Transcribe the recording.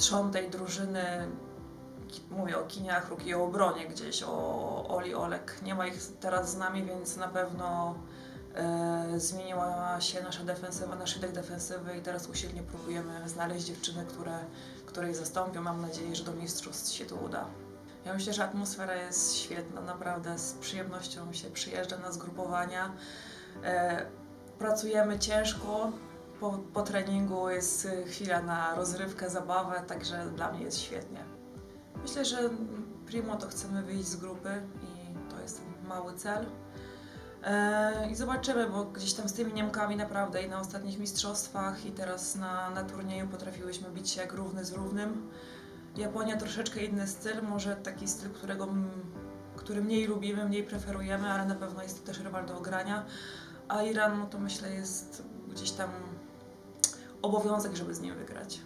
trzon tej drużyny, mówię o Kiniach Ruk i o obronie gdzieś, o Oli Olek. Nie ma ich teraz z nami, więc na pewno e, zmieniła się nasza defensywa, nasz szytek defensywy i teraz usilnie próbujemy znaleźć dziewczyny, które, które ich zastąpią. Mam nadzieję, że do mistrzostw się to uda. Ja myślę, że atmosfera jest świetna, naprawdę z przyjemnością się przyjeżdża na zgrupowania. E, pracujemy ciężko, po, po treningu jest y, chwila na rozrywkę, zabawę, także dla mnie jest świetnie. Myślę, że primo to chcemy wyjść z grupy i to jest mały cel. E, I zobaczymy, bo gdzieś tam z tymi Niemkami naprawdę i na ostatnich mistrzostwach i teraz na, na turnieju potrafiłyśmy bić się jak równy z równym. Japonia troszeczkę inny styl, może taki styl, którego, który mniej lubimy, mniej preferujemy, ale na pewno jest to też rywal do ogrania. A Iran, no to myślę, jest gdzieś tam obowiązek, żeby z nim wygrać.